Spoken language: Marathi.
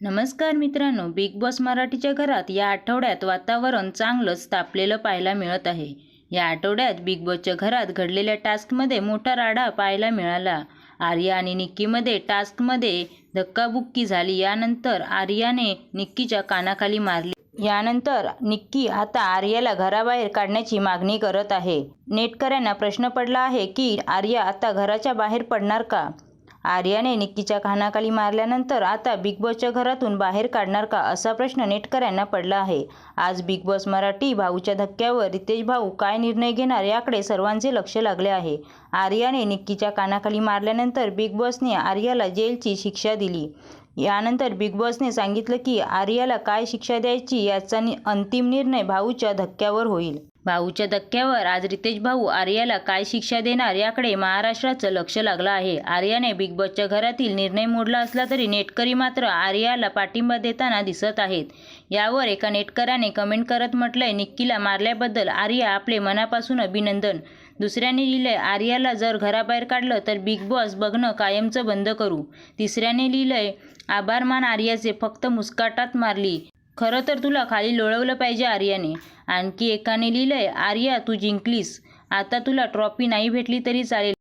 नमस्कार मित्रांनो बिग बॉस मराठीच्या घरात या आठवड्यात वातावरण चांगलंच तापलेलं पाहायला मिळत आहे. या आठवड्यात बिग बॉसच्या घरात घडलेल्या टास्कमध्ये मोठा राडा पाहायला मिळाला. आर्या आणि निक्कीमध्ये टास्कमध्ये धक्काबुक्की झाली. यानंतर आर्याने निक्कीच्या कानाखाली मारली. यानंतर निक्की आता आर्याला घराबाहेर काढण्याची मागणी करत आहे. नेटकऱ्यांना प्रश्न पडला आहे की आर्या आता घराच्या बाहेर पडणार का? आर्याने निक्कीच्या कानाखाली मारल्यानंतर आता बिग बॉसच्या घरातून बाहेर काढणार का असा प्रश्न नेटकऱ्यांना पडला आहे. आज बिग बॉस मराठी भाऊच्या धक्क्यावर रितेश भाऊ काय निर्णय घेणार याकडे सर्वांचे लक्ष लागले आहे. आर्याने निक्कीच्या कानाखाली मारल्यानंतर बिग बॉसने आर्याला जेलची शिक्षा दिली. यानंतर बिग बॉसने सांगितलं की आर्याला काय शिक्षा द्यायची याचा नि- अंतिम निर्णय भाऊच्या धक्क्यावर होईल. भाऊच्या धक्क्यावर आज रितेश भाऊ आर्याला काय शिक्षा देणार याकडे महाराष्ट्राचं लक्ष लागलं आहे. आर्याने बिग बॉसच्या घरातील निर्णय मोडला असला तरी नेटकरी मात्र आर्याला पाठिंबा देताना दिसत आहेत. यावर एका नेटकराने कमेंट करत म्हटलंय निक्कीला मारल्याबद्दल आर्या आपले मनापासून अभिनंदन. दुसऱ्याने लिहिलंय आर्याला जर घराबाहेर काढलं तर बिग बॉस बघणं कायमचं बंद करू. तिसऱ्याने लिहिलंय आभार मान आर्याचे फक्त मुस्काटात मारली. खरं तर तुला खाली लोळवलं पाहिजे आर्याने. आणखी एकाने लिहिलंय आर्या तू जिंकलीस. आता तुला ट्रॉफी नाही भेटली तरी चालेल.